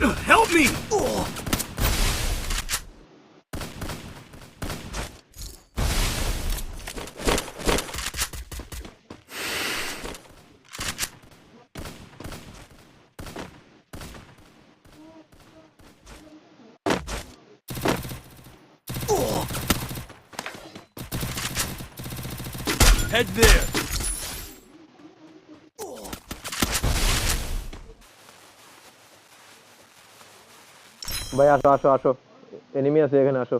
Help me! Head there. ভাই আসো আসো আসো। এনিমি আছে এখানে আসো।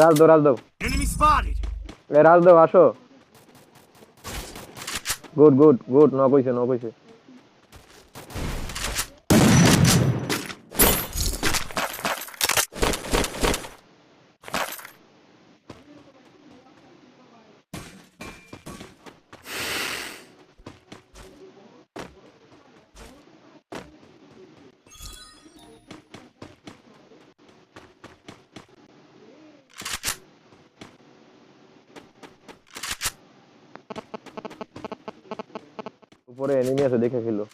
রাজ দাও রাজ দাও। আসো। গুড গুড গুড ন কইছে ন কইছে উপরে এনিমি আছে দেখে খেলো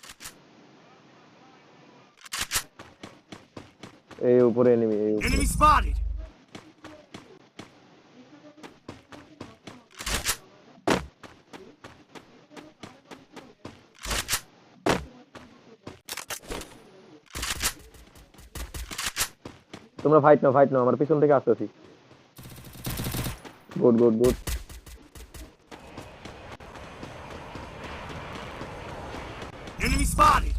এই উপরে এনিমি এই উপরে। Enemy spotted. তোমরা ফাইট নাও ফাইট নাও আমার পিছন থেকে আসতেছি good good good spotted.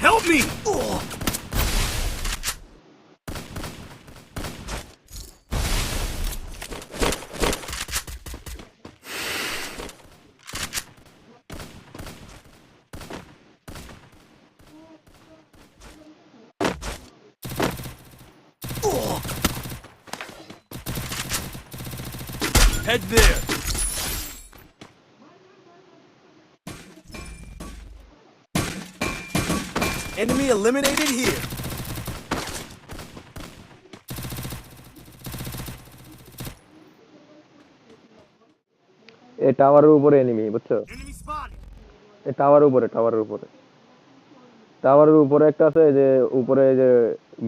Help me! Head there. Enemy eliminated here. এই টাওয়ারের উপরে এনিমি বুঝছ. এই টাওয়ারের উপরে টাওয়ারের উপরে টাওয়ারের উপরে একটা আছে যে উপরে যে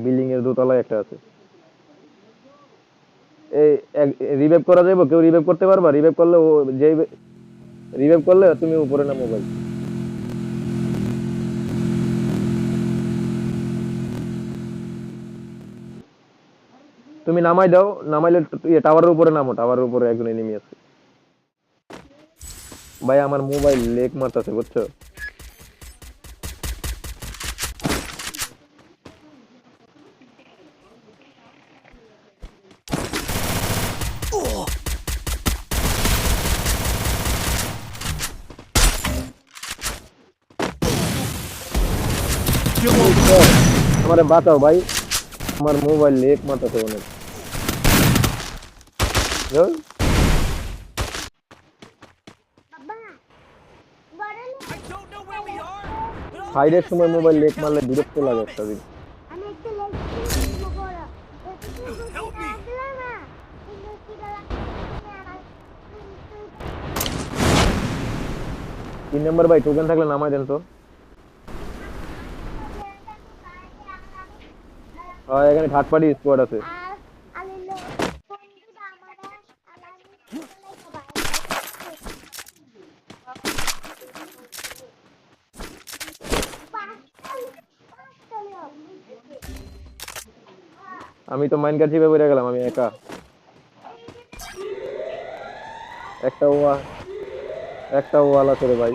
বিল্ডিং এর দোতলায় একটা আছে রিভাইভ করা যাবে কেউ রিভাইভ করতে পারবা? রিভাইভ করলে ও যেই রিভাইভ করলে তুমি উপরে না মোবাইল তুমি নামাই দাও, নামাইলে টাওয়ারের উপরে নামো টাওয়ারের উপরে একজন এনিমি আছে। ভাই, আমার মোবাইল লেক মারতেছে, বুঝছ? আমারে বাঁচাও ভাই। আমার মোবাইল লেক মারতেছে অনেক। ফাইডের সময় মোবাইল লেক মারলে বিরক্ত লাগে একটা দিন। তিন নম্বর ভাই টোকেন থাকলে নামাই দেন তো। হ্যাঁ এখানে পার্টি স্কোয়াড আছে। আমি তো মাইন চিপে বেরিয়ে গেলাম, আমি একা। একটা ওয়া একটা ওয়াল আছে রে ভাই।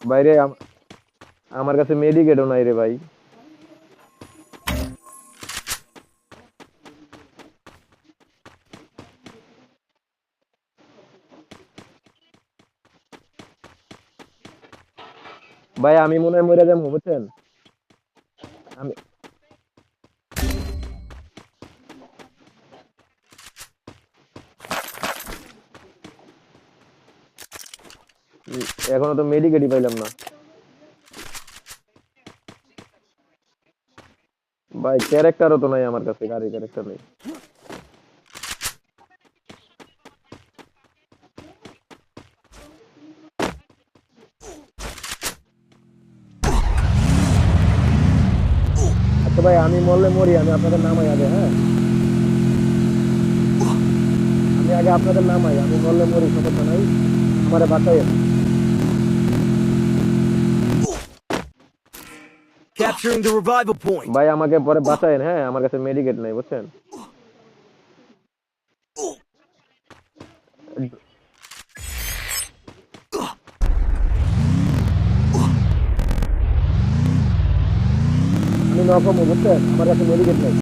বাইরে আমার কাছে মেডিকেটও নাই রে ভাই। ভাই, আমি মনে হয় মরে যাব, বুঝছেন? আমি এখনও তো মেডিকেটই পাইলাম না। ভাই ক্যারেক্টারও তো নাই আমার কাছে গাড়ি ক্যারেক্টার নেই। আচ্ছা ভাই, আমি মরলে মরি, আমি আপনাদের নামাই আগে হ্যাঁ? আমি আগে আপনাদের নামাই, আমি মরলে মরি, সমস্যা নাই। আমারে বাঁচাই Capturing the revival point. ভাই আমাকে পরে বাঁচায়েন হ্যাঁ? আমার কাছে মেডিকেট নাই, বুঝছেন? আমি নকম বুঝছেন? আমার কাছে মেডিকেট নাই।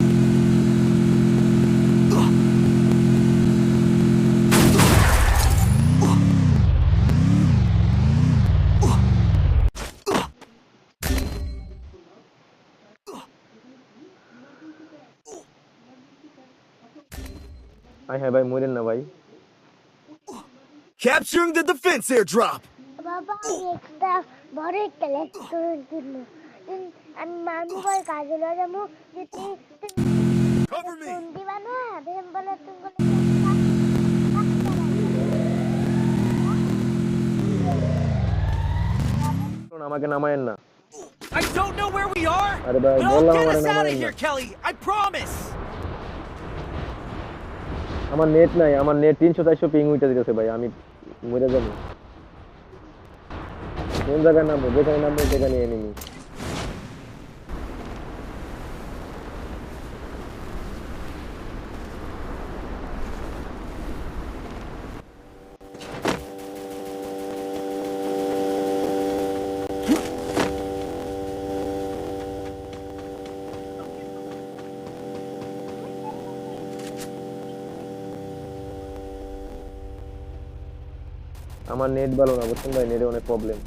হ্যাঁ হ্যাঁ ভাই মরেন না ভাই Capturing the defense airdrop. বাবা আমি একটা বড় একটা রেস্টুরেন্ট কিনবো উম, আমি মামু ভাই কাজে লয়ে যাবো যে তুই Cover me. তুই দিবা না ভেম বলে তুমি বলে শোন, আমাকে নামায়েন না I don't know where we are, আরে ভাই but I'll বললাম get আমার us out of নামায়েন না here, Kelly. I promise. আমার নেট নাই, আমার নেট তিনশো চারশো পিং উইটা দিতেছে ভাই, আমি মরে যাব। কোন জায়গায় নামবো, যেখানে নামবো সেখানে এনিমি আমার নেট ভালো না বুঝছেন ভাই নেটে অনেক প্রবলেম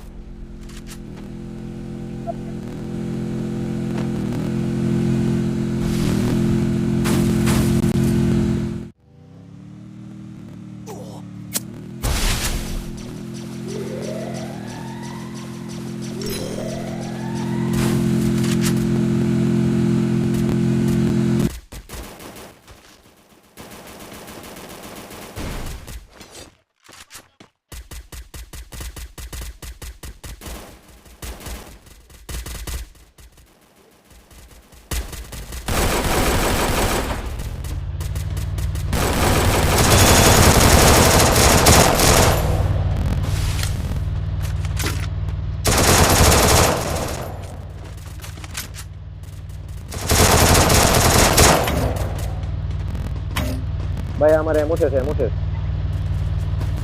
ভাই আমার এমো শেষ এমো শেষ।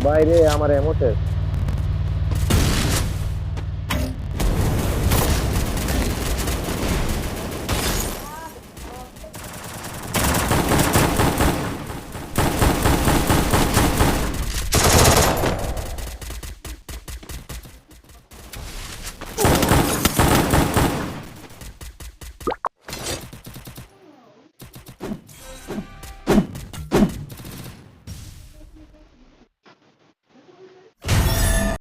ভাই রে আমার এমো শেষ।